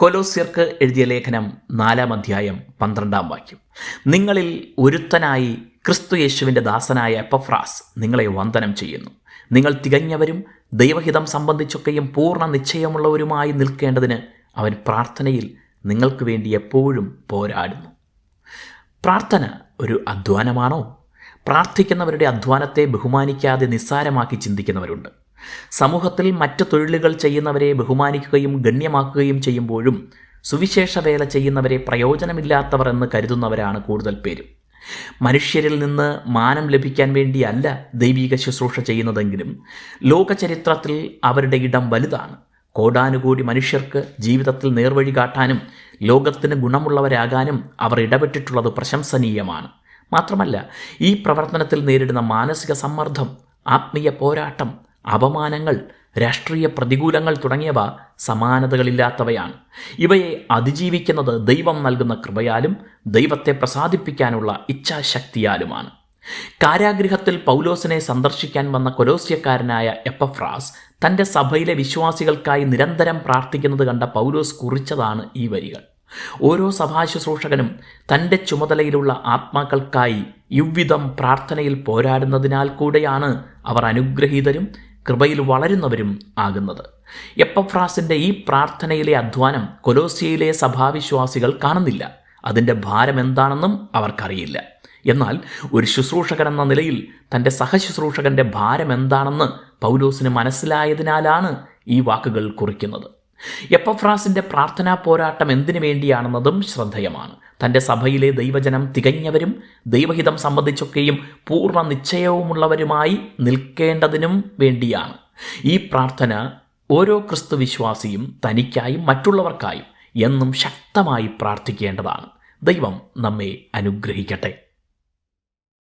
കൊലോസ്യർക്ക് എഴുതിയ ലേഖനം നാലാം അധ്യായം പന്ത്രണ്ടാം വാക്യം. നിങ്ങളിൽ ഒരുത്തനായി ക്രിസ്തു യേശുവിന്റെ ദാസനായ എപ്പഫ്രാസ് നിങ്ങളെ വന്ദനം ചെയ്യുന്നു. നിങ്ങൾ തികഞ്ഞവരും ദൈവഹിതം സംബന്ധിച്ചൊക്കെയും പൂർണ നിശ്ചയമുള്ളവരുമായി നിൽക്കേണ്ടതിന് അവൻ പ്രാർത്ഥനയിൽ നിങ്ങൾക്ക് വേണ്ടി എപ്പോഴും പോരാടുന്നു. പ്രാർത്ഥന ഒരു അധ്വാനമാണോ? പ്രാർത്ഥിക്കുന്നവരുടെ അധ്വാനത്തെ ബഹുമാനിക്കാതെ നിസ്സാരമാക്കി ചിന്തിക്കുന്നവരുണ്ട്. സമൂഹത്തിൽ മറ്റു തൊഴിലുകൾ ചെയ്യുന്നവരെ ബഹുമാനിക്കുകയും ഗണ്യമാക്കുകയും ചെയ്യുമ്പോഴും സുവിശേഷ വേല ചെയ്യുന്നവരെ പ്രയോജനമില്ലാത്തവർ എന്ന് കരുതുന്നവരാണ് കൂടുതൽ പേരും. മനുഷ്യരിൽ നിന്ന് മാനം ലഭിക്കാൻ വേണ്ടിയല്ല ദൈവിക ശുശ്രൂഷ ചെയ്യുന്നതെങ്കിലും ലോകചരിത്രത്തിൽ അവരുടെ ഇടം വലുതാണ്. കോടാനുകൂടി മനുഷ്യർക്ക് ജീവിതത്തിൽ നേർവഴി കാട്ടാനും ലോകത്തിന് ഗുണമുള്ളവരാകാനും അവർ ഇടപെട്ടിട്ടുള്ളത് പ്രശംസനീയമാണ്. മാത്രമല്ല ഈ പ്രവർത്തനത്തിൽ നേരിടുന്ന മാനസിക സമ്മർദ്ദം ആത്മീയ പോരാട്ടം അപമാനങ്ങൾ രാഷ്ട്രീയ പ്രതികൂലങ്ങൾ തുടങ്ങിയവ സമാനതകളില്ലാത്തവയാണ്. ഇവയെ അതിജീവിക്കുന്നത് ദൈവം നൽകുന്ന കൃപയാലും ദൈവത്തെ പ്രസാദിപ്പിക്കാനുള്ള ഇച്ഛാശക്തിയാലുമാണ്. കാരാഗൃഹത്തിൽ പൗലോസിനെ സന്ദർശിക്കാൻ വന്ന കൊലോസ്യക്കാരനായ എപ്പഫ്രാസ് തന്റെ സഭയിലെ വിശ്വാസികൾക്കായി നിരന്തരം പ്രാർത്ഥിക്കുന്നത് കണ്ട പൗലോസ് കുറിച്ചതാണ് ഈ വരികൾ. ഓരോ സഭാശുശ്രൂഷകനും തന്റെ ചുമതലയിലുള്ള ആത്മാക്കൾക്കായി ഇവ്വിധം പ്രാർത്ഥനയിൽ പോരാടുന്നതിനാൽ കൂടെയാണ് അവർ അനുഗ്രഹീതരും കൃപയിൽ വളരുന്നവരും ആകുന്നത്. എപ്പഫ്രാസിന്റെ ഈ പ്രാർത്ഥനയിലെ അധ്വാനം കൊലോസിയയിലെ സഭാവിശ്വാസികൾ കാണുന്നില്ല. അതിന്റെ ഭാരം എന്താണെന്നും അവർക്കറിയില്ല. എന്നാൽ ഒരു ശുശ്രൂഷകൻ എന്ന നിലയിൽ തന്റെ സഹശുശ്രൂഷകന്റെ ഭാരം എന്താണെന്ന് പൗലോസിന് മനസ്സിലായതിനാലാണ് ഈ വാക്കുകൾ കുറിക്കുന്നത്. എപ്പഫ്രാസിന്റെ പ്രാർത്ഥനാ പോരാട്ടം എന്തിനു വേണ്ടിയാണെന്നതും ശ്രദ്ധേയമാണ്. തന്റെ സഭയിലെ ദൈവജനം തികഞ്ഞവരും ദൈവഹിതം സംബന്ധിച്ചൊക്കെയും പൂർണ നിശ്ചയവുമുള്ളവരുമായി നിൽക്കേണ്ടതിനും വേണ്ടിയാണ്. ഈ പ്രാർത്ഥന ഓരോ ക്രിസ്തു വിശ്വാസിയും തനിക്കായും മറ്റുള്ളവർക്കായും എന്നും ശക്തമായി പ്രാർത്ഥിക്കേണ്ടതാണ്. ദൈവം നമ്മെ അനുഗ്രഹിക്കട്ടെ.